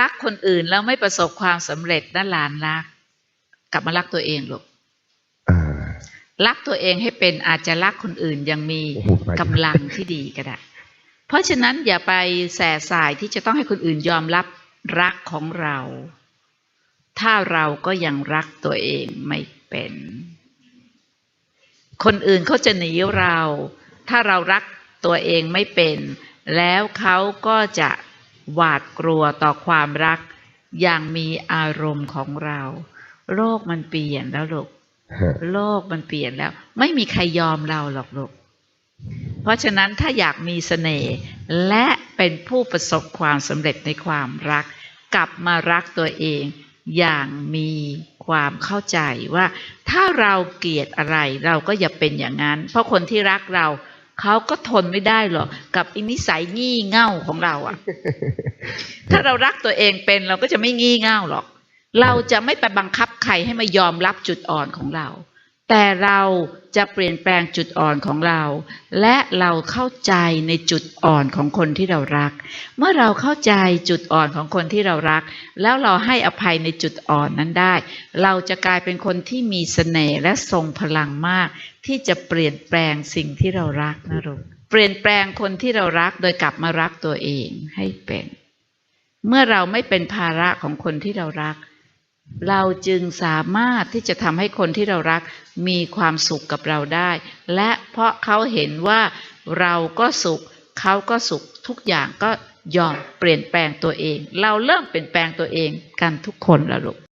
รักคนอื่นแล้วไม่ประสบความสำเร็จนั่นหลานรัก กลับมารักตัวเองลูกอ่ารักตัวเองให้เป็นอาจจะรักคนอื่นยังมีโอ้โหไปกำลังที่ดีก็ได้ เพราะฉะนั้นอย่าไปแส่สายที่จะต้องให้คนอื่นยอมรับรักของเรา ถ้าเราก็ยังรักตัวเองไม่เป็น คนอื่นเขาจะหนีเรา ถ้าเรารักตัวเองไม่เป็น แล้วเขาก็จะ หวาดกลัวต่อความรัก อย่างมีอารมณ์ของเรา โลกมันเปลี่ยนแล้วลูกฮะโลกมันเปลี่ยนแล้ว ไม่มีใครยอมเราหรอกลูกเพราะฉะนั้นถ้าอยากมีเสน่ห์และเป็นผู้ประสบความสำเร็จในความรัก กลับมารักตัวเอง อย่างมีความเข้าใจว่า ถ้าเราเกลียดอะไรเราก็อย่าเป็นอย่างนั้น เพราะคนที่รักเรา เขาก็ทนไม่ได้หรอกกับอินิสัยงี่เง่าของเราอะถ้าเรารักตัวเองเป็นเราก็จะไม่งี่เง่าหรอก เราจะไม่ไปบังคับใครให้มายอมรับจุดอ่อนของเรา แต่เราจะเปลี่ยนแปลงจุดอ่อนของเรา และเราเข้าใจในจุดอ่อนของคนที่เรารัก เมื่อเราเข้าใจจุดอ่อนของคนที่เรารัก แล้วเราให้อภัยในจุดอ่อนนั้นได้ เราจะกลายเป็นคนที่มีเสน่ห์และทรงพลังมาก ที่จะเปลี่ยนแปลงสิ่งที่เรารักนะลูกเปลี่ยนแปลงคนที่เรารักโดยกลับมารักตัวเองให้เป็น เมื่อเราไม่เป็นภาระของคนที่เรารัก เราจึงสามารถที่จะทำให้คนที่เรารักมีความสุขกับเราได้ และเพราะเขาเห็นว่าเราก็สุข เขาก็สุขทุกอย่างก็ยอมเปลี่ยนแปลงตัวเอง เราเริ่มเปลี่ยนแปลงตัวเองกันทุกคนแล้วลูก